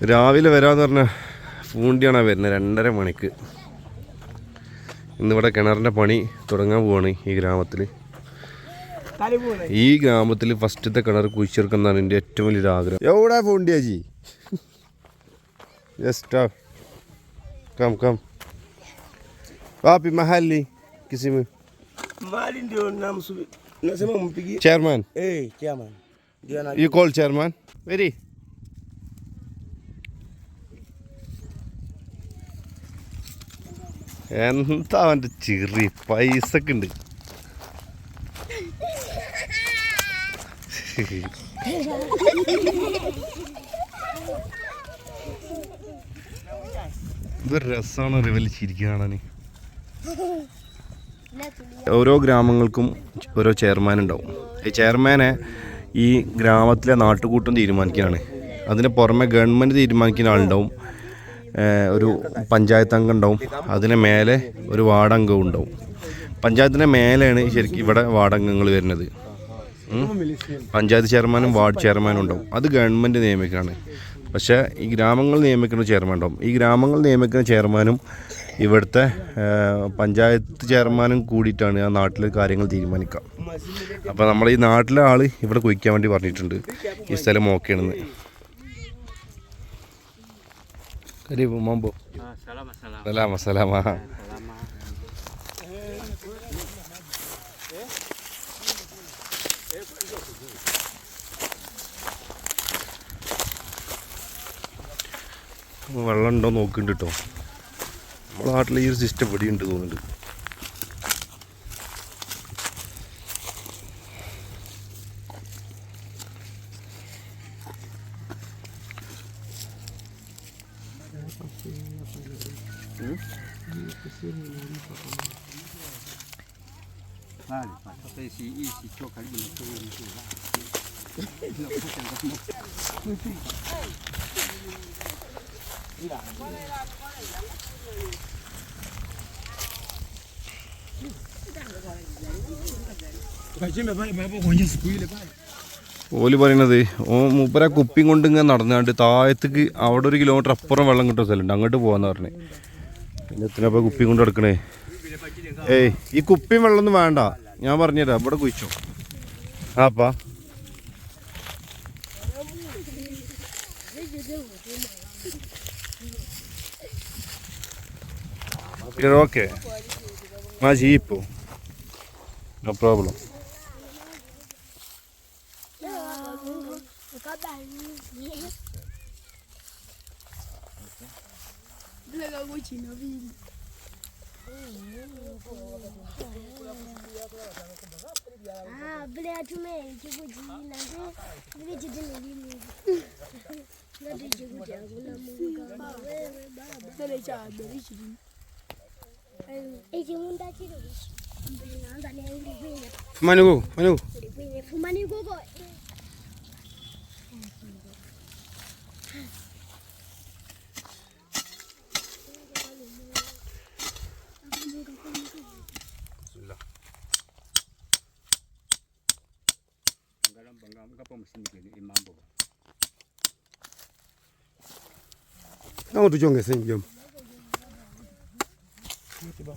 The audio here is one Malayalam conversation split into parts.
രാവിലെ വരാമെന്ന് പറഞ്ഞ പൂണ്ടിയാണ് വരുന്നത് രണ്ടര മണിക്ക്. ഇന്നിവിടെ കിണറിന്റെ പണി തുടങ്ങാൻ പോവാണ് ഈ ഗ്രാമത്തിൽ ഈ ഗ്രാമത്തിൽ ഫസ്റ്റത്തെ കിണർ കുഴിച്ചെടുക്കുന്നതാണ് എന്റെ ഏറ്റവും വലിയൊരു ആഗ്രഹം. എവിടെ പൂണ്ടിയാജി ജസ്റ്റ് കം കം വാപ്പി മഹാലി കിസിമ് chairman you call chairman very എന്താ അവന്റെ ചിറി? പൈസക്ക് ഉണ്ട് ഇതൊരു രസമാണ് റിവൽ ഓരോ ഗ്രാമങ്ങൾക്കും ഓരോ ചെയർമാൻ ഉണ്ടാവും ഈ ചെയർമാനെ ഈ ഗ്രാമത്തിലെ നാട്ടുകൂട്ടം തീരുമാനിക്കാനാണ് അതിന് പുറമെ ഗവൺമെന്റ് തീരുമാനിക്കുന്ന ആളുണ്ടാവും. ഒരു പഞ്ചായത്ത് അംഗം ഉണ്ടാവും അതിന് മേലെ ഒരു വാർഡംഗവും ഉണ്ടാവും പഞ്ചായത്തിന്റെ മേലെയാണ് ശരിക്കും ഇവിടെ വാർഡംഗങ്ങൾ വരുന്നത്. പഞ്ചായത്ത് ചെയർമാനും വാർഡ് ചെയർമാനും ഉണ്ടാവും. അത് ഗവൺമെന്റ് നിയമിക്കുകയാണ് പക്ഷേ ഈ ഗ്രാമങ്ങൾ നിയമിക്കുന്ന ചെയർമാൻ ഉണ്ടാവും. ഈ ഗ്രാമങ്ങൾ നിയമിക്കുന്ന ചെയർമാനും ഇവിടുത്തെ പഞ്ചായത്ത് ചെയർമാനും കൂടിയിട്ടാണ് ആ നാട്ടിലെ കാര്യങ്ങൾ തീരുമാനിക്കുക. അപ്പോൾ നമ്മൾ ഈ നാട്ടിലെ ആൾ ഇവിടെ കുഴിക്കാൻ വേണ്ടി പറഞ്ഞിട്ടുണ്ട്. ഈ സ്ഥലം ഓക്കെയാണെന്ന് കരീബ് Salama, salama. Salama. വെള്ളം ഉണ്ടോ നോക്കുന്നുണ്ട് കേട്ടോ നമ്മുടെ നാട്ടിൽ ഈ ഒരു സിസ്റ്റം ഇവിടെ ഉണ്ട് തോന്നുന്നുണ്ട് Pale pale kwenye siku ile pale. ഓൽ പറയണത് ഓ മൂപ്പര കുപ്പിയും കൊണ്ട് ഇങ്ങനെ നടന്നാണ്ട് താഴത്തേക്ക് അവിടെ ഒരു കിലോമീറ്റർ അപ്പുറം വെള്ളം കിട്ടുന്ന സ്ഥലമുണ്ട്. അങ്ങോട്ട് പോകാന്ന് പറഞ്ഞേ. പിന്നെ എത്തിനപ്പോൾ കുപ്പിയും കൊണ്ട് എടുക്കണേ ഏയ് ഈ കുപ്പിയും വെള്ളമൊന്നും വേണ്ട. ഞാൻ പറഞ്ഞുതരാം ഇവിടെ കുഴിച്ചോ ആപ്പാ ഓക്കെ മാ ജീപ്പോ no problem Ah, vile atume chikuji na vile hatume chikujina vile chitini lilili ngati chikuti akuna mungu kama wewe baba. Sele chabeli chitini ichimunda chili kuchi fumaniko fumaniko fumaniko fumaniko Nangu tujonge sengi jomu. Thank you.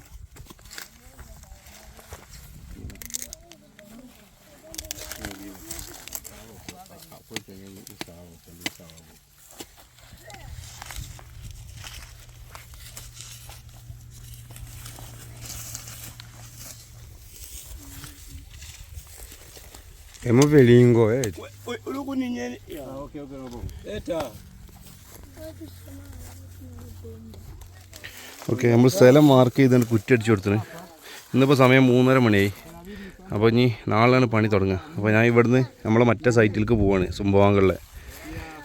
Robo. Eta. Okay നമ്മൾ സ്ഥലം മാർക്ക് ചെയ്തുകൊണ്ട് കുറ്റടിച്ചു കൊടുത്തത് ഇന്നിപ്പോൾ സമയം മൂന്നര മണിയായി. അപ്പോൾ ഇനി നാളെയാണ് പണി തുടങ്ങുക. അപ്പോൾ ഞാൻ ഇവിടുന്ന് നമ്മളെ മറ്റേ സൈറ്റിലേക്ക് പോവാണ് സുംഭവാങ്കളിലെ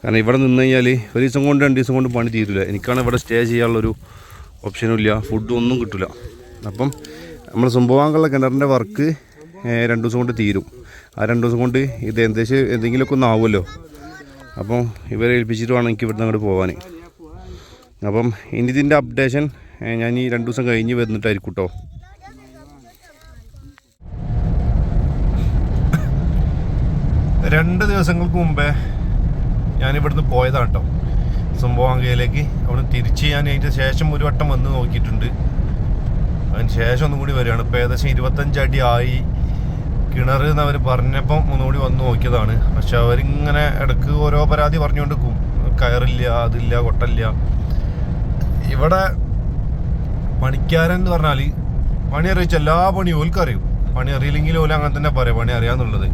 കാരണം ഇവിടെ നിന്ന് കഴിഞ്ഞാൽ ഒരു ദിവസം കൊണ്ട് രണ്ട് ദിവസം കൊണ്ട് പണി തീരില്ല എനിക്കാണ് ഇവിടെ സ്റ്റേ ചെയ്യാനുള്ളൊരു ഓപ്ഷനും ഇല്ല. ഫുഡും ഒന്നും കിട്ടില്ല അപ്പം നമ്മൾ സുംഭവാങ്കളിലെ കിണറിന്റെ വർക്ക് രണ്ട് ദിവസം കൊണ്ട് തീരും. ആ രണ്ട് ദിവസം കൊണ്ട് ഇത് ഏകദേശം എന്തെങ്കിലുമൊക്കെ ഒന്ന് ആവുമല്ലോ. അപ്പം ഇവരെ ഏൽപ്പിച്ചിട്ട് വേണം എനിക്ക് ഇവിടുന്ന് അങ്ങോട്ട് പോകാൻ അപ്പം ഇനി ഇതിന്റെ അപ്ഡേഷൻ ഞാൻ ഈ രണ്ട് ദിവസം കഴിഞ്ഞ് വന്നിട്ടായിരിക്കും കേട്ടോ രണ്ട് ദിവസങ്ങൾക്ക് മുമ്പേ ഞാൻ ഇവിടുന്ന് പോയതാണ് കേട്ടോ സംഭവാങ്കയിലേക്ക് അവിടെ തിരിച്ച് ഞാൻ അതിന്റെ ശേഷം ഒരു വട്ടം വന്ന് നോക്കിയിട്ടുണ്ട്. അതിന് ശേഷം ഒന്നും കൂടി വരികയാണ്. ഇപ്പോൾ ഏകദേശം ഇരുപത്തഞ്ച് അടി ആയി. കിണർ എന്ന് അവർ പറഞ്ഞപ്പം ഒന്നുകൂടി വന്ന് നോക്കിയതാണ്. പക്ഷെ അവരിങ്ങനെ ഇടയ്ക്ക് ഓരോ പരാതി പറഞ്ഞുകൊണ്ട് കയറില്ല അതില്ല കൊട്ടല്ല. ഇവിടെ പണിക്കാരൻ എന്ന് പറഞ്ഞാൽ പണി അറിയിച്ച എല്ലാ പണിയും ഓൽക്ക് അറിയും പണി അറിയില്ലെങ്കിൽ ഓല അങ്ങനെ തന്നെ പറയും പണി അറിയാന്നുള്ളത്.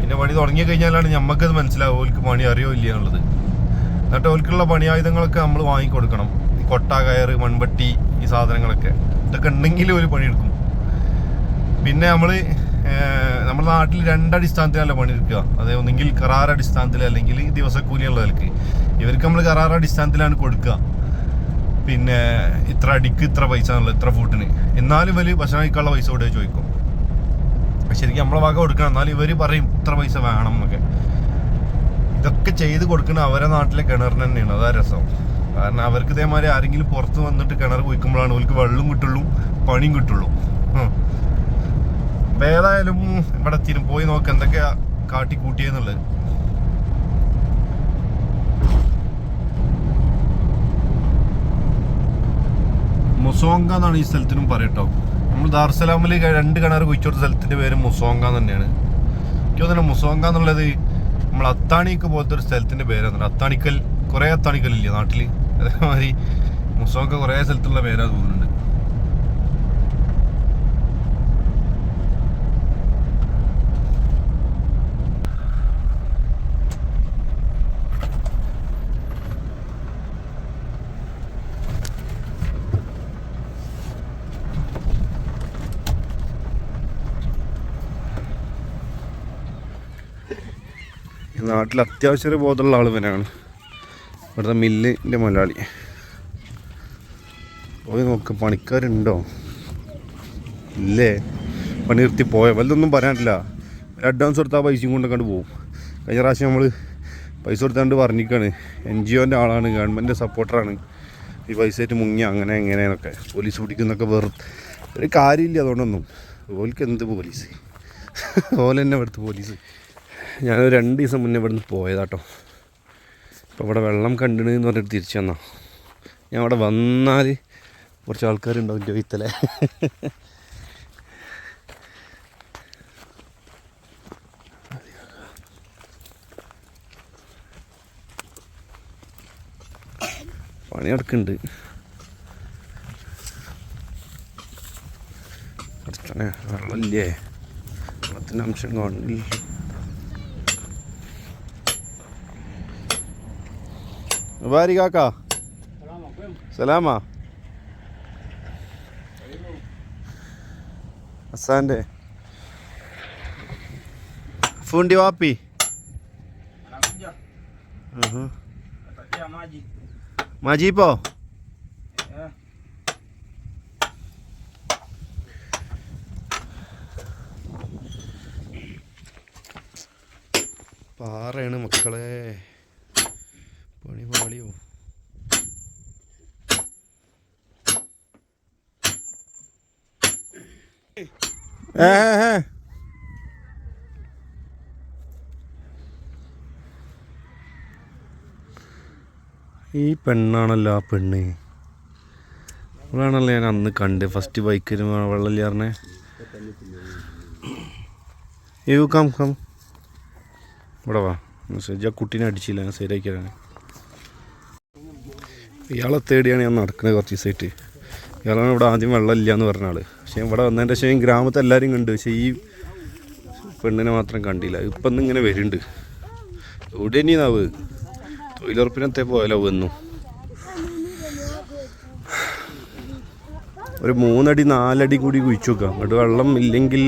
പിന്നെ പണി തുടങ്ങി കഴിഞ്ഞാലാണ് ഞമ്മക്കത് മനസ്സിലാവും ഓൽക്ക് പണി അറിയോ ഇല്ല എന്നുള്ളത്. എന്നിട്ട് ഓൽക്കുള്ള പണി ആയുധങ്ങളൊക്കെ നമ്മൾ വാങ്ങിക്കൊടുക്കണം. കൊട്ട കയറ് മൺപട്ടി ഈ സാധനങ്ങളൊക്കെ. ഇതൊക്കെ ഉണ്ടെങ്കിൽ ഒരു പണിയെടുക്കും. പിന്നെ നമ്മൾ നമ്മുടെ നാട്ടിൽ രണ്ടടിസ്ഥാനത്തിലല്ല പണിയെടുക്കുക അതായത് ഒന്നെങ്കിൽ കരാർ അടിസ്ഥാനത്തിൽ അല്ലെങ്കിൽ ദിവസക്കൂലി ഉള്ളവർക്ക് ഇവർക്ക് നമ്മൾ കരാർ അടിസ്ഥാനത്തിലാണ് കൊടുക്കുക. പിന്നെ ഇത്ര അടിക്ക് ഇത്ര പൈസ എന്നുള്ളത് ഇത്ര ഫുഡിന് എന്നാലും ഇവർ ഭക്ഷണം കഴിക്കാനുള്ള പൈസ കൂടെ ചോദിക്കും. ശരിക്കും നമ്മളെ വക കൊടുക്കണം. എന്നാലും ഇവർ പറയും ഇത്ര പൈസ വേണം എന്നൊക്കെ. ഇതൊക്കെ ചെയ്ത് കൊടുക്കുന്ന അവരെ നാട്ടിലെ കിണറിന് തന്നെയാണ്. അതാ രസം. കാരണം അവർക്ക് ഇതേമാതിരി ആരെങ്കിലും പുറത്ത് വന്നിട്ട് കിണർ കുഴിക്കുമ്പോഴാണ് അവർക്ക് വെള്ളം കിട്ടുള്ളൂ പണിയും കിട്ടുള്ളൂ. അപ്പൊ ഏതായാലും ഇവിടെ തിരും പോയി നോക്ക് എന്തൊക്കെയാ കാട്ടിക്കൂട്ടിയെന്നുള്ളത്. മുസോങ്ക എന്നാണ് ഈ സ്ഥലത്തിനും പറയട്ടോ നമ്മൾ ദാർസലാമിൽ രണ്ട് കിണർ കുഴിച്ചോട്ട സ്ഥലത്തിന്റെ പേര് മുസോങ്ക തന്നെയാണ്. എനിക്ക് തോന്നുന്നു മുസോങ്ക എന്നുള്ളത് നമ്മൾ അത്താണിക്ക് പോലത്തെ ഒരു സ്ഥലത്തിന്റെ പേരാണ്. അത്താണിക്കൽ കുറേ അത്താണിക്കലില്ലേ നാട്ടിൽ? അതേമാതിരി മുസോങ്ക കുറേ സ്ഥലത്തുള്ള പേരാ തോന്നുന്നുണ്ട് ഈ നാട്ടിൽ അത്യാവശ്യം ഒരു ബോധമുള്ള ആൾ ഇവനാണ്. ഇവിടുത്തെ മില്ലിന്റെ മുതലാളി. പോയി നോക്ക് പണിക്കാരുണ്ടോ? ഇല്ലേ? പണി നിർത്തി പോയ? വലുതൊന്നും പറയാനില്ല. അഡ്വാൻസ് കൊടുത്താൽ പൈസയും കൊണ്ടൊക്കെ പോകും കഴിഞ്ഞ പ്രാവശ്യം നമ്മൾ പൈസ കൊടുത്താണ്ട് പറഞ്ഞിരിക്കുകയാണ് എൻ ജി ഒന്റെ ആളാണ് ഗവൺമെന്റ് സപ്പോർട്ടറാണ്. ഈ പൈസ ആയിട്ട് മുങ്ങി അങ്ങനെ എങ്ങനെയെന്നൊക്കെ. പോലീസ് പിടിക്കുന്നൊക്കെ വെറു ഒരു കാര്യമില്ല അതുകൊണ്ടൊന്നും. ഓൽക്ക് എന്ത് പോലീസ്? ഓല തന്നെ ഇവിടുത്തെ പോലീസ്. ഞാനൊരു രണ്ട് ദിവസം മുന്നേ ഇവിടെ നിന്ന് പോയതാട്ടോ. അപ്പോൾ ഇവിടെ വെള്ളം കണ്ടിന് എന്ന് പറഞ്ഞിട്ട് തിരിച്ചു വന്നാ. ഞാൻ അവിടെ വന്നാൽ കുറച്ച് ആൾക്കാരുണ്ടാവും എന്റെ വിത്തലെ പണി നടക്കുന്നുണ്ട് വെള്ളമില്ലേ? വെള്ളത്തിന്റെ അംശം കാണില്ല Habari kaka? Salama. Asante. Fundi wapi? Anakuja Uh-huh. atatia maji. Maji ipo? ഏ, ഏ. ഈ പെണ്ണാണല്ലോ ആ പെണ്ണ്. അവളാണല്ലോ ഞാൻ അന്ന് കണ്ട്. ഫസ്റ്റ് ബൈക്ക് വെള്ളം ചേർന്നേ യു കം കം ഇവിടെ വാ. ആ കുട്ടീനെ അടിച്ചില്ല. ഞാൻ ശരിയാക്കിയാണ് ഇയാളെ തേടിയാണ് ഞാൻ നടക്കുന്നത് കുറച്ച് ദിവസമായിട്ട്. ഇയാളാണ് ഇവിടെ ആദ്യം വെള്ളമില്ല എന്ന് പറഞ്ഞ ആൾ. പക്ഷേ ഇവിടെ വന്നതിന്റെ ശേഷം ഗ്രാമത്തെ എല്ലാവരും കണ്ടു. പക്ഷേ ഈ പെണ്ണിനെ മാത്രം കണ്ടില്ല. ഇപ്പം ഇങ്ങനെ വരുന്നുണ്ട്. എവിടെ ഇനി നാവ്? തൊഴിലുറപ്പിനത്തെ പോയാലോ വന്നു ഒരു മൂന്നടി നാലടി കൂടി കുഴിച്ചു നോക്കാം അങ്ങോട്ട് വെള്ളം ഇല്ലെങ്കിൽ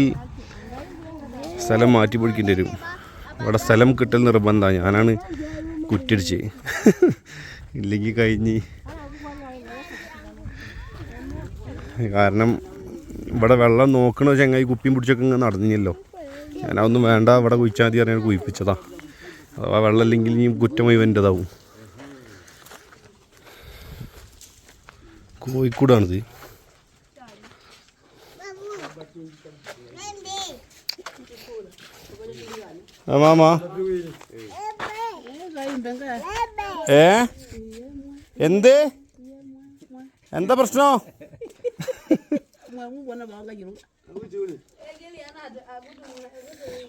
സ്ഥലം മാറ്റി പിടിക്കേണ്ടി വരും. ഇവിടെ സ്ഥലം കിട്ടൽ നിർബന്ധമാണ്. ഞാനാണ് കുറ്റിടിച്ച്. ഇല്ലെങ്കിൽ കഴിഞ്ഞ്. കാരണം ഇവിടെ വെള്ളം നോക്കണ ചങ്ങായി കുപ്പിയും പിടിച്ചൊക്കെ ഇങ്ങനെ നടന്നില്ലല്ലോ. ഞാനതൊന്നും വേണ്ട ഇവിടെ കുഴിച്ചാൽ മതി അറിയാൻ കുഴിപ്പിച്ചതാ. അഥവാ വെള്ളം ഇല്ലെങ്കിൽ ഇനി കുറ്റം കോഴിക്കൂടാണിത്. ഏ? എന്ത്? എന്താ പ്രശ്നം? mun ba ga gino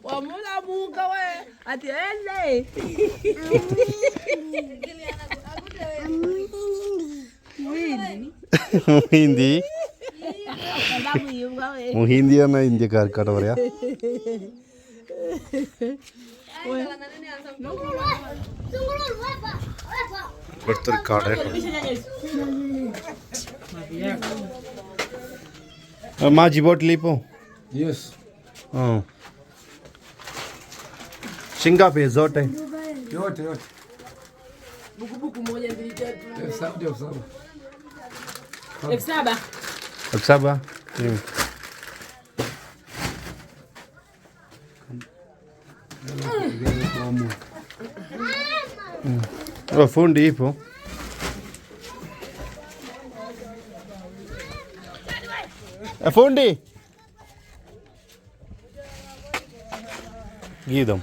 wa mu da mu kawai a tiyelle Hindi ਉਹ ਹਿੰਦੀ ਮੈਂ ਹਿੰਦੀ ਕਰ ਕਟ ਵਰਿਆ ஒருத்தர் காடு Uh, Maji bot lipo? Yes. Oh. Shingapi zote? Yote yote. Bukubuku moja mbili tatu. Elfu saba. Elfu saba. Elfu saba. Oh, fundi ipo? ఎఫోండి గీతం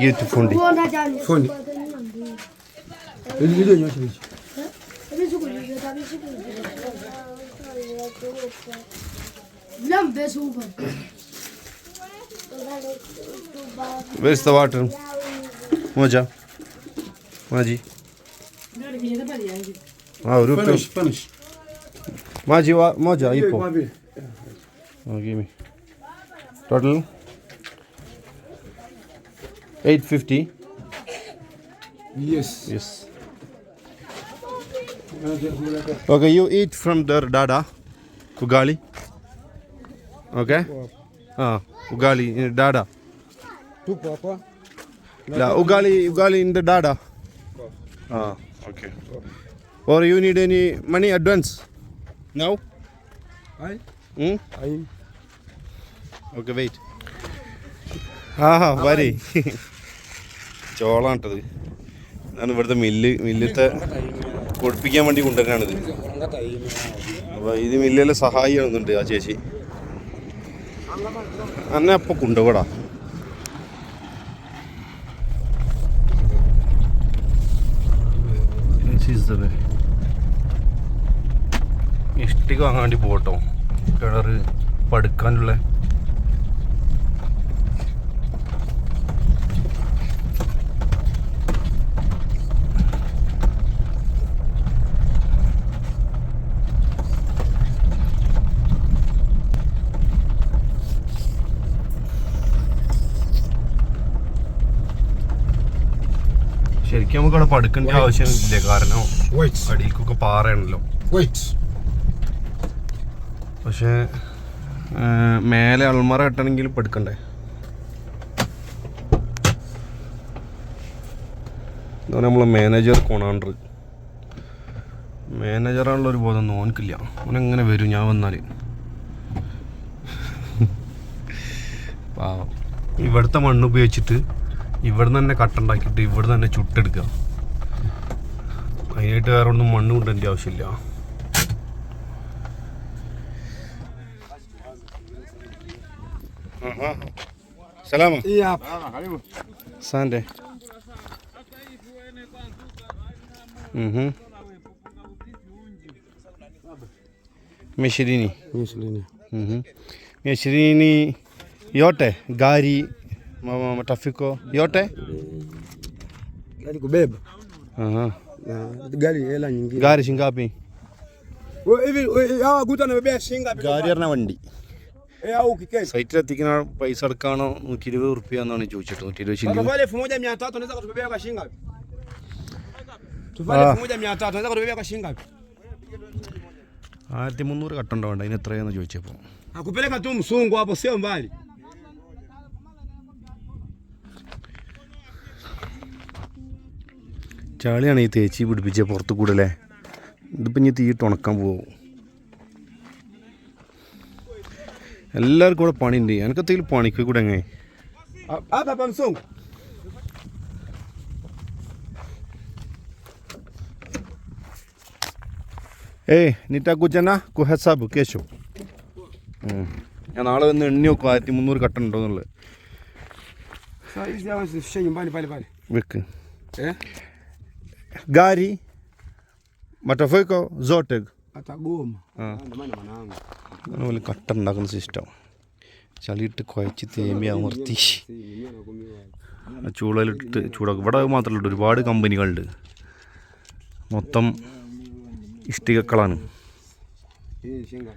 Git fundi. Fundi. Elini dön yavaş yavaş. Lan be soğuk. Where's the water? Moja. Maji. Ah, Finish, finish. Maji wa moja ipo. Oh, give me. Total 850. Yes. Yes. Okay, you eat from the dada. Ugali. Okay? Ah, ugali in dada. Tupo hapa. La, ugali ugali in the dada. Ah, okay. Or you need any money advance? No? I? Hmm? I. Okay, wait. ആ വരി ചോളാട്ടത് ഞാൻ ഇവിടുത്തെ മില്ല് മില്ലത്തെ പൊടിപ്പിക്കാൻ വേണ്ടി കൊണ്ടുവരാണിത് അപ്പോൾ ഇത് മില്ലിലെ സഹായിയാണെന്നുണ്ട് ആ ചേച്ചി അന്നെ അപ്പം കൊണ്ടുപോടാ ഇഷ്ടിക വാങ്ങാൻ വേണ്ടി പോട്ടോ കിണറ് പടുക്കാനുള്ള ശരിക്കും നമുക്ക് അവിടെ പടുക്കേണ്ട ആവശ്യമില്ല. കാരണം. അടിക്കൊക്കെ പാറയാണല്ലോ. പക്ഷേ മേലെ അൾമറ കെട്ടണമെങ്കിൽ പടുക്കണ്ടേ? ഇതാണ് നമ്മളെ മാനേജർ കൊണാണ്ടർ. മാനേജറാണുള്ള ഒരു ബോധം. ഓനക്കില്ല ഓനെങ്ങനെ വരും? ഞാൻ വന്നാൽ പാവം. ഇവിടുത്തെ മണ്ണ് ഉപയോഗിച്ചിട്ട് ഇവിടെ തന്നെ കട്ടുണ്ടാക്കിയിട്ട് ഇവിടെ തന്നെ ചുട്ടെടുക്കുക. അതിനായിട്ട് വേറെ ഒന്നും മണ്ണ് കൊണ്ടതിന്റെ ആവശ്യമില്ല. മിശ്രീനി മിശ്രീനി hapa. Asante. യോട്ടെ Mia Mhm. Ishirini yote, gari, mama matafiko yote. Gari kubeba. Aha. Na gari hela nyingine. Gari shingapi? Wewe hivi wewe, hawa guta anabebea shilingi ngapi? ഗാരി പറഞ്ഞ വണ്ടി Eh, എത്തിക്കുന്ന പൈസ അടക്കാണോ നൂറ്റി ഇരുപത് റുപ്യ എന്നാണ് ചോദിച്ചിട്ട് നൂറ്റി ഇരുപത് Ah. ngapi? ആയിരത്തി മുന്നൂറ് കട്ടുണ്ടോ വേണ്ട അതിന് എത്രയാന്ന് ചോദിച്ചപ്പോൾ ചാളിയാണ് ഈ തേച്ചി പിടിപ്പിച്ച പുറത്ത് കൂടെ അല്ലേ ഇതിപ്പോൾ ഇനി തീയിട്ട് ഉണക്കാൻ പോകും എല്ലാവർക്കും കൂടെ പണിയുണ്ട് എനിക്കത്തേലും പണിക്ക് കൂടെ എങ്ങനെ. ഏയ് നിറ്റാ കുച്ചന കുഹസാബ് കേശു. ഞാൻ നാളെ വന്ന് എണ്ണി നോക്കും ആയിരത്തി മുന്നൂറ് കട്ട ഉണ്ടോ എന്നുള്ളത്. വെക്ക് Eh? Gari matafeko zote Atagoma. Ndio maana mwanangu. അങ്ങനെ കട്ട ഉണ്ടാക്കുന്ന സിസ്റ്റം ചളിയിട്ട് കുഴച്ച് തേമി അമർത്തി Si mwenyewe nakumiwa. ചൂളയിലിട്ട് ചൂടാക്കും ഇവിടെ മാത്രമല്ല ഒരുപാട് കമ്പനികളുണ്ട് മൊത്തം ഇഷ്ടികക്കളാണ് shinga.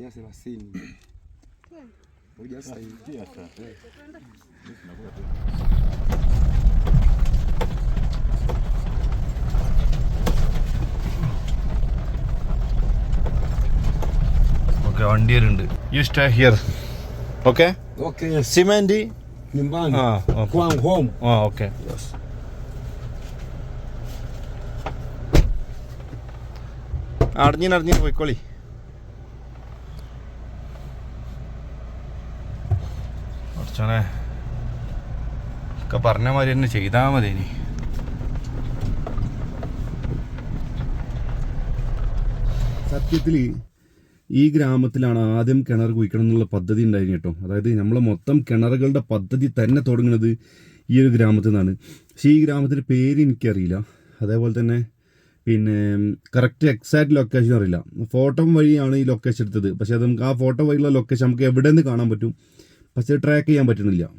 Ya 30. Moja sasa okay വണ്ടിയിലുണ്ട്. You stay here okay okay cement nyumbani. ആ home. ആ ഓക്കെ അടഞ്ഞിന് അടഞ്ഞിന് പോയിക്കോളി. കുറച്ചാണേ ഒക്കെ പറഞ്ഞ മാതിരി തന്നെ ചെയ്താൽ മതി ഇനി. സത്യത്തിൽ ഈ ഗ്രാമത്തിലാണ് ആദ്യം കിണർ കുഴിക്കണം എന്നുള്ള പദ്ധതി ഉണ്ടായിരുന്നു കേട്ടോ. അതായത് നമ്മൾ മൊത്തം കിണറുകളുടെ പദ്ധതി തന്നെ തുടങ്ങുന്നത് ഈ ഒരു ഗ്രാമത്തിൽ നിന്നാണ്. പക്ഷേ ഈ ഗ്രാമത്തിന്റെ പേര് എനിക്കറിയില്ല. അതേപോലെ തന്നെ പിന്നെ കറക്റ്റ് എക്സാക്ട് ലൊക്കേഷൻ അറിയില്ല. ഫോട്ടോ വഴിയാണ് ഈ ലൊക്കേഷൻ എടുത്തത്. പക്ഷേ അത് നമുക്ക് ആ ഫോട്ടോ വഴിയുള്ള ലൊക്കേഷൻ നമുക്ക് എവിടെ നിന്ന് കാണാൻ പറ്റും. പക്ഷേ ട്രാക്ക് ചെയ്യാൻ പറ്റുന്നില്ല.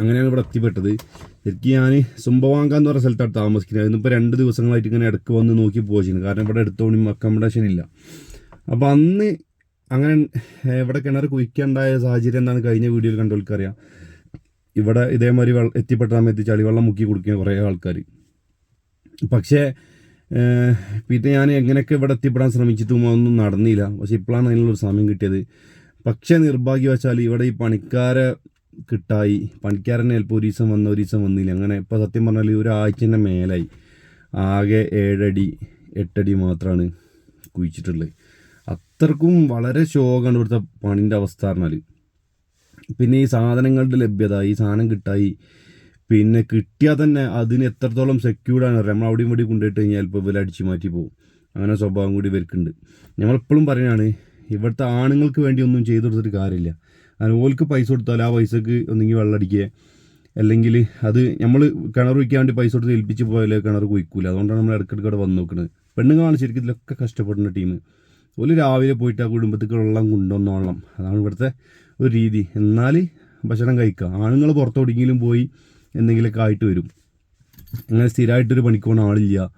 അങ്ങനെയാണ് ഇവിടെ എത്തിപ്പെട്ടത്. ശരിക്കും ഞാൻ സുംബവാങ്ക എന്ന് പറഞ്ഞ സ്ഥലത്താണ് താമസിക്കുന്നത്. അതിനിപ്പോൾ രണ്ട് ദിവസങ്ങളായിട്ട് ഇങ്ങനെ ഇടയ്ക്ക് വന്ന് നോക്കി പോയിരുന്നു കാരണം ഇവിടെ എടുത്തോണി അക്കോമഡേഷൻ ഇല്ല. അപ്പോൾ അന്ന് അങ്ങനെ ഇവിടെ കിണർ കുഴിക്കാണ്ടായ സാഹചര്യം എന്താണ്? കഴിഞ്ഞ വീഡിയോയിൽ കണ്ടവർക്കറിയാം. ഇവിടെ ഇതേമാതിരി വെള്ളം എത്തിപ്പെട്ട സമയത്ത് ചളിവെള്ളം മുക്കി കുടിക്കുന്ന കുറേ ആൾക്കാർ പക്ഷേ പിന്നെ ഞാൻ എങ്ങനെയൊക്കെ ഇവിടെ എത്തിപ്പെടാൻ ശ്രമിച്ചിട്ടും ഒന്നും നടന്നില്ല. പക്ഷേ ഇപ്പോഴാണ് അതിനുള്ളൊരു സമയം കിട്ടിയത്. പക്ഷേ നിർഭാഗ്യവശാൽ ഇവിടെ ഈ പണിക്കാരെ കിട്ടായി. പണിക്കാരനെ ചിലപ്പോൾ ഒരു ദിവസം വന്ന ഒരു ദിവസം വന്നില്ല. അങ്ങനെ ഇപ്പോൾ സത്യം പറഞ്ഞാൽ ഒരാഴ്ചന്റെ മേലായി. ആകെ ഏഴടി എട്ടടി മാത്രമാണ് കുഴിച്ചിട്ടുള്ളത്. അത്രക്കും വളരെ ശോകമാണ് ഇവിടുത്തെ പണിന്റെ അവസ്ഥ പറഞ്ഞാൽ പിന്നെ ഈ സാധനങ്ങളുടെ ലഭ്യത ഈ സാധനം കിട്ടായി. പിന്നെ കിട്ടിയാൽ തന്നെ അതിന് എത്രത്തോളം സെക്യൂർഡാണ് നമ്മൾ അവിടെയും ഇവിടെയും കൊണ്ടുപോയിട്ട് കഴിഞ്ഞാൽ ഇപ്പോൾ ഇവർ അടിച്ചു മാറ്റി പോകും. അങ്ങനെ സ്വഭാവം കൂടി ഇവർക്കുണ്ട്. നമ്മളെപ്പോഴും പറയുകയാണ് ഇവിടുത്തെ ആണുങ്ങൾക്ക് വേണ്ടി ഒന്നും ചെയ്തു കൊടുത്തിട്ട് കാര്യമില്ല. കാരണം ഓൾക്ക് പൈസ കൊടുത്താൽ ആ പൈസക്ക് ഒന്നെങ്കിൽ വെള്ളം അടിക്കുക. അല്ലെങ്കിൽ അത് നമ്മൾ കിണർ വയ്ക്കാൻ വേണ്ടി പൈസ കൊടുത്ത് ഏൽപ്പിച്ച് പോയാലേ കിണർ കുഴിക്കൂല. അതുകൊണ്ടാണ് നമ്മൾ ഇടയ്ക്കിടയ്ക്ക് അവിടെ വന്ന് നോക്കുന്നത് പെണ്ണുങ്ങളാണ് ശരിക്കും ഇതിലൊക്കെ കഷ്ടപ്പെടുന്ന ടീം. ഒരു രാവിലെ പോയിട്ട് ആ കുടുംബത്തേക്ക് വെള്ളം കൊണ്ടുവന്നോളണം. അതാണ് ഇവിടുത്തെ ഒരു രീതി. എന്നാൽ ഭക്ഷണം കഴിക്കുക. ആണുങ്ങൾ പുറത്തോടെങ്കിലും പോയി എന്തെങ്കിലുമൊക്കെ ആയിട്ട് വരും. അങ്ങനെ സ്ഥിരമായിട്ടൊരു പണിക്ക് പോകുന്ന ആളില്ല.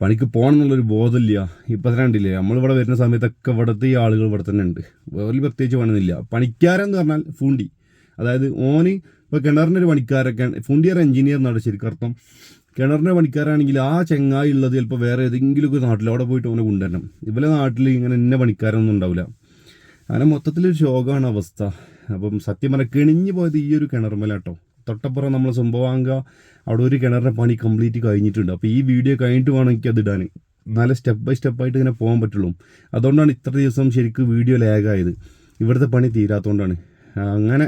പണിക്ക് പോകണം എന്നുള്ളൊരു ബോധമില്ല. ഇപ്പം തന്നെ ഉണ്ടില്ലേ നമ്മളിവിടെ വരുന്ന സമയത്തൊക്കെ ഇവിടുത്തെ ഈ ആളുകൾ ഇവിടെ തന്നെ ഉണ്ട്. ഒരു പ്രത്യേകിച്ച് പണിയൊന്നുമില്ല. പണിക്കാരെന്ന് പറഞ്ഞാൽ ഫൂണ്ടി. അതായത് ഓന് ഇപ്പോൾ കിണറിന്റെ ഒരു പണിക്കാരൊക്കെ ഫുണ്ടിയർ എഞ്ചിനീയർ എന്നാണ് ശരിക്കും അർത്ഥം കിണറിന്റെ പണിക്കാരാണെങ്കിൽ ആ ചെങ്ങായി ഉള്ളത് ചിലപ്പോൾ വേറെ ഏതെങ്കിലും ഒരു നാട്ടിൽ അവിടെ പോയിട്ട് അവനെ കൊണ്ടുവരണം. ഇവരെ നാട്ടിൽ ഇങ്ങനെ ഇന്ന പണിക്കാരൊന്നും ഉണ്ടാവില്ല. അങ്ങനെ മൊത്തത്തിലൊരു ശോകമാണ് അവസ്ഥ. അപ്പം സത്യം പറഞ്ഞാൽ കിണിഞ്ഞു പോയത് ഈ ഒരു കിണർമലാട്ടോ. തൊട്ടപ്പുറം നമ്മൾ സംഭവാങ്ക അവിടെ ഒരു കിണറിന്റെ പണി കംപ്ലീറ്റ് കഴിഞ്ഞിട്ടുണ്ട്. അപ്പോൾ ഈ വീഡിയോ കഴിഞ്ഞിട്ട് വേണം എനിക്ക് അത് ഇടാൻ നല്ല സ്റ്റെപ്പ് ബൈ സ്റ്റെപ്പായിട്ട് ഇങ്ങനെ പോകാൻ പറ്റുള്ളൂ. അതുകൊണ്ടാണ് ഇത്ര ദിവസം ശരിക്കും വീഡിയോ ലാഗായത് ഇവിടുത്തെ പണി തീരാത്തതുകൊണ്ടാണ് അങ്ങനെ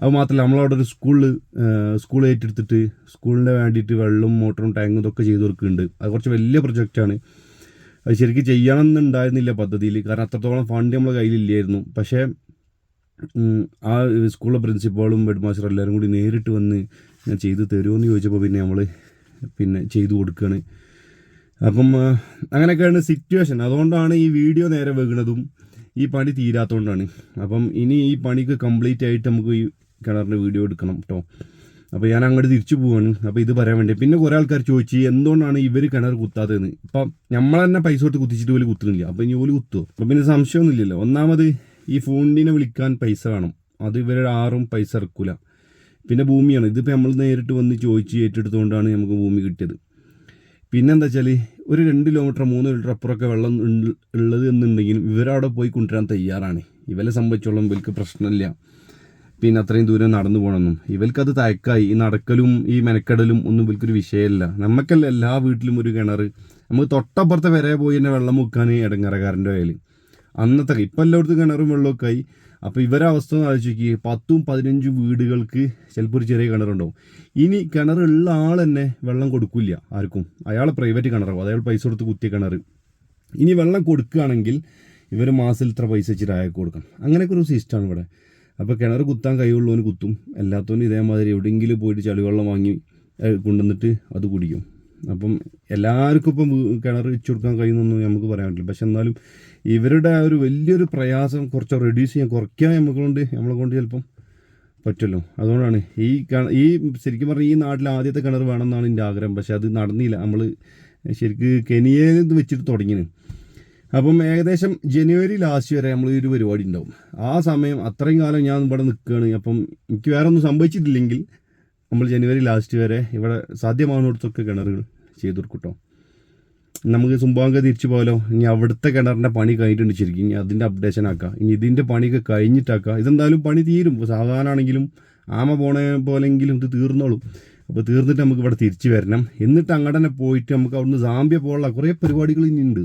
അത് മാത്രമല്ല നമ്മളവിടെ ഒരു സ്കൂളിൽ സ്കൂൾ ഏറ്റെടുത്തിട്ട് സ്കൂളിന് വേണ്ടിയിട്ട് വെള്ളവും മോട്ടറും ടാങ്കും ഇതൊക്കെ ചെയ്തു കൊടുക്കുന്നുണ്ട്. അത് കുറച്ച് വലിയ പ്രൊജക്റ്റാണ്. അത് ശരിക്കും ചെയ്യണമെന്നുണ്ടായിരുന്നില്ല പദ്ധതിയിൽ. കാരണം അത്രത്തോളം ഫണ്ട് നമ്മളെ കയ്യിലില്ലായിരുന്നു. പക്ഷേ ആ സ്കൂളിലെ പ്രിൻസിപ്പാളും ഹെഡ് മാസ്റ്റർ എല്ലാവരും കൂടി നേരിട്ട് വന്ന് ഞാൻ ചെയ്ത് തരുമെന്ന് ചോദിച്ചപ്പോൾ പിന്നെ നമ്മൾ പിന്നെ ചെയ്തു കൊടുക്കുകയാണ് അപ്പം അങ്ങനെയൊക്കെയാണ് സിറ്റുവേഷൻ അതുകൊണ്ടാണ് ഈ വീഡിയോ നേരെ വെക്കുന്നതും ഈ പണി തീരാത്തതുകൊണ്ടാണ്. അപ്പം ഇനി ഈ പണിക്ക് കംപ്ലീറ്റ് ആയിട്ട് നമുക്ക് കിണറിന്റെ വീഡിയോ എടുക്കണം കേട്ടോ അപ്പോൾ ഞാൻ അങ്ങോട്ട് തിരിച്ചു പോവാണ്. അപ്പോൾ ഇത് പറയാൻ വേണ്ടി. പിന്നെ കുറേ ആൾക്കാർ ചോദിച്ചു എന്തുകൊണ്ടാണ് ഇവർ കിണർ കുത്താത്തതെന്ന് ഇപ്പം നമ്മൾ തന്നെ പൈസ കൊടുത്ത് കുത്തിച്ചിട്ട് പോലും കുത്തുന്നില്ല. അപ്പോൾ ഇനി പോലും കുത്തുമോ അപ്പം പിന്നെ സംശയമൊന്നുമില്ലല്ലോ. ഒന്നാമത് ഈ ഫോണിനെ വിളിക്കാൻ പൈസ വേണം. അത് ഇവരുടെ ആറും പൈസ ഇറക്കില്ല പിന്നെ ഭൂമിയാണ്. ഇതിപ്പോൾ നമ്മൾ നേരിട്ട് വന്ന് ചോദിച്ച് ഏറ്റെടുത്തുകൊണ്ടാണ് നമുക്ക് ഭൂമി കിട്ടിയത്. പിന്നെന്താ വെച്ചാൽ ഒരു രണ്ട് കിലോമീറ്റർ മൂന്ന് കിലോമീറ്റർ അപ്പുറമൊക്കെ വെള്ളം ഉള്ള- ഉള്ളത് എന്നുണ്ടെങ്കിലും ഇവരവിടെ പോയി കൊണ്ടുവരാൻ തയ്യാറാണ്. ഇവരെ സംബന്ധിച്ചോളം ഇവർക്ക് പ്രശ്നമില്ല. പിന്നെ അത്രയും ദൂരം നടന്നു പോകണമെന്നും. ഇവൽക്കത് തയക്കായി. ഈ നടക്കലും ഈ മെനക്കെടലും ഒന്നും ഇവൽക്കൊരു വിഷയമല്ല നമുക്കല്ല എല്ലാ വീട്ടിലും ഒരു കിണർ നമുക്ക് തൊട്ടപ്പുറത്തെ വരെ പോയി തന്നെ വെള്ളം മുക്കാൻ ഇടങ്ങറകാരന്റെ കയ്യിൽ അന്നത്തെ ഇപ്പം എല്ലായിടത്തും കിണറും വെള്ളമൊക്കെ ആയി. അപ്പോൾ ഇവരെ അവസ്ഥ ഒന്ന് ആലോചിക്കുക പത്തും പതിനഞ്ചും വീടുകൾക്ക് ചിലപ്പോൾ ഒരു ചെറിയ കിണറുണ്ടാവും. ഇനി കിണറുള്ള ആൾ തന്നെ വെള്ളം കൊടുക്കില്ല ആർക്കും. അയാൾ പ്രൈവറ്റ് കിണറാവും അയാൾ പൈസ കൊടുത്ത് കുത്തിയ കിണർ ഇനി വെള്ളം കൊടുക്കുകയാണെങ്കിൽ ഇവർ മാസത്തിൽ ഇത്ര പൈസ വെച്ചിട്ട് അയാൾക്ക് കൊടുക്കണം. അങ്ങനെയൊക്കെ ഒരു സിസ്റ്റമാണ് ഇവിടെ. അപ്പോൾ കിണർ കുത്താൻ കഴിവുള്ളവന് കുത്തും. അല്ലാത്തവന് ഇതേമാതിരി എവിടെയെങ്കിലും പോയിട്ട് ചളിവെള്ളം വാങ്ങി കൊണ്ടുവന്നിട്ട് അത് കുടിക്കും. അപ്പം എല്ലാവർക്കും ഇപ്പം കിണർ വെച്ച് കൊടുക്കാൻ കഴിയുന്നൊന്നും നമുക്ക് പറയാൻ പറ്റില്ല. പക്ഷെ എന്നാലും ഇവരുടെ ആ ഒരു വലിയൊരു പ്രയാസം കുറച്ച് റെഡ്യൂസ് ചെയ്യാൻ കുറയ്ക്കാൻ നമുക്ക് കൊണ്ട് നമ്മളെ കൊണ്ട് ചിലപ്പം പറ്റുമല്ലോ. അതുകൊണ്ടാണ് ഈ ഈ ശരിക്കും പറഞ്ഞാൽ ഈ നാട്ടിൽ ആദ്യത്തെ കിണർ വേണമെന്നാണ് എന്റെ ആഗ്രഹം. പക്ഷെ അത് നടന്നില്ല. നമ്മൾ ശരിക്ക് കെനിയയിൽ വെച്ചിട്ട് തുടങ്ങിയത് അപ്പം ഏകദേശം ജനുവരി ലാസ്റ്റ് വരെ നമ്മൾ ഈ ഒരു പരിപാടി ഉണ്ടാവും. ആ സമയം അത്രയും കാലം ഞാൻ ഇവിടെ നിൽക്കുകയാണ് അപ്പം എനിക്ക് വേറെ ഒന്നും സംഭവിച്ചിട്ടില്ലെങ്കിൽ നമ്മൾ ജനുവരി ലാസ്റ്റ് വരെ ഇവിടെ സാധ്യമാകുന്നിടത്തൊക്കെ കിണറുകൾ ചെയ്തു കൊടുക്കട്ടോ നമുക്ക് സുംബാങ്ക തിരിച്ചു പോകാലോ ഇനി അവിടുത്തെ കിണറിന്റെ പണി കഴിഞ്ഞിട്ടുണ്ട് ശരിക്കും. ഇനി അതിന്റെ അപ്ഡേഷൻ ആക്കാം. ഇനി ഇതിന്റെ പണിയൊക്കെ കഴിഞ്ഞിട്ടാക്കാം. ഇതെന്തായാലും പണി തീരും. സാധാരണ ആണെങ്കിലും ആമ പോണ പോലെങ്കിലും ഇത് തീർന്നോളും. അപ്പോൾ തീർന്നിട്ട് നമുക്ക് ഇവിടെ തിരിച്ചു വരണം. എന്നിട്ട് അങ്ങനെ പോയിട്ട് നമുക്ക് അവിടുന്ന് സാമ്പ്യ പോലുള്ള കുറേ പരിപാടികൾ ഇനി ഉണ്ട്.